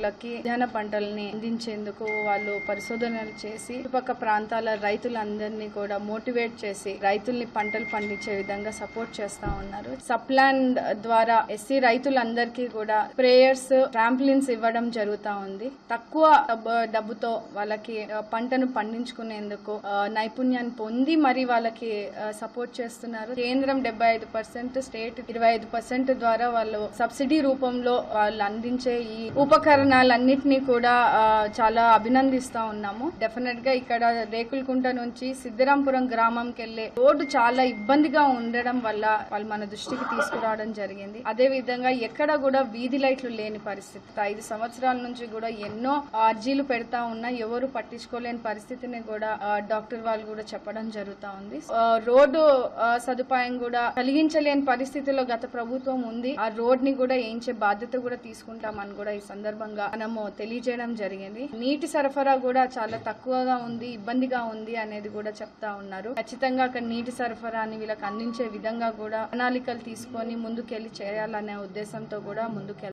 రైతులకి ధ్యాన పంటల్ని అందించేందుకు వాళ్ళు పరిశోధనలు చేసి చుట్టుపక్క ప్రాంతాల రైతులందరినీ కూడా మోటివేట్ చేసి రైతుల్ని పంటలు పండించే విధంగా సపోర్ట్ చేస్తా ఉన్నారు. సప్లాన్ ద్వారా ఎస్సీ రైతులందరికీ కూడా స్ప్రేయర్స్ ట్రాంప్లిన్స్ ఇవ్వడం జరుగుతా ఉంది. తక్కువ డబ్బుతో వాళ్ళకి పంటను పండించుకునేందుకు నైపుణ్యాన్ని పొంది మరి వాళ్ళకి సపోర్ట్ చేస్తున్నారు. కేంద్రం డెబ్బై ఐదు పర్సెంట్ స్టేట్ ఇరవై ఐదు పర్సెంట్ ద్వారా వాళ్ళు సబ్సిడీ రూపంలో వాళ్ళు అందించే ఈ ఉపకరణ ఉపకరణాలన్నిటినీ కూడా చాలా అభినందిస్తా ఉన్నాము. డెఫినెట్గా ఇక్కడ రేకులకుంట నుంచి సిద్ధిరాంపురం గ్రామంకి వెళ్ళే రోడ్డు చాలా ఇబ్బందిగా ఉండడం వల్ల వాళ్ళు మన దృష్టికి తీసుకురావడం జరిగింది. అదే విధంగా ఎక్కడ కూడా వీధి లైట్లు లేని పరిస్థితి. ఐదు సంవత్సరాల నుంచి కూడా ఎన్నో అర్జీలు పెడతా ఉన్నా ఎవరు పట్టించుకోలేని పరిస్థితిని కూడా డాక్టర్ వాళ్ళు కూడా చెప్పడం జరుగుతా ఉంది. రోడ్డు సదుపాయం కూడా కలిగించలేని పరిస్థితిలో గత ప్రభుత్వం ఉంది. ఆ రోడ్ని కూడా వేయించే బాధ్యత కూడా తీసుకుంటామని కూడా ఈ సందర్భంగా మనము తెలియజేయడం జరిగింది. నీటి సరఫరా కూడా చాలా తక్కువగా ఉంది ఇబ్బందిగా ఉంది అనేది కూడా చెప్తా ఉన్నారు. ఖచ్చితంగా అక్కడ నీటి సరఫరాని వీళ్ళకి అందించే విధంగా కూడా ప్రణాళికలు తీసుకొని ముందుకెళ్ళి చేయాలనే ఉద్దేశంతో కూడా ముందుకెళ్తారు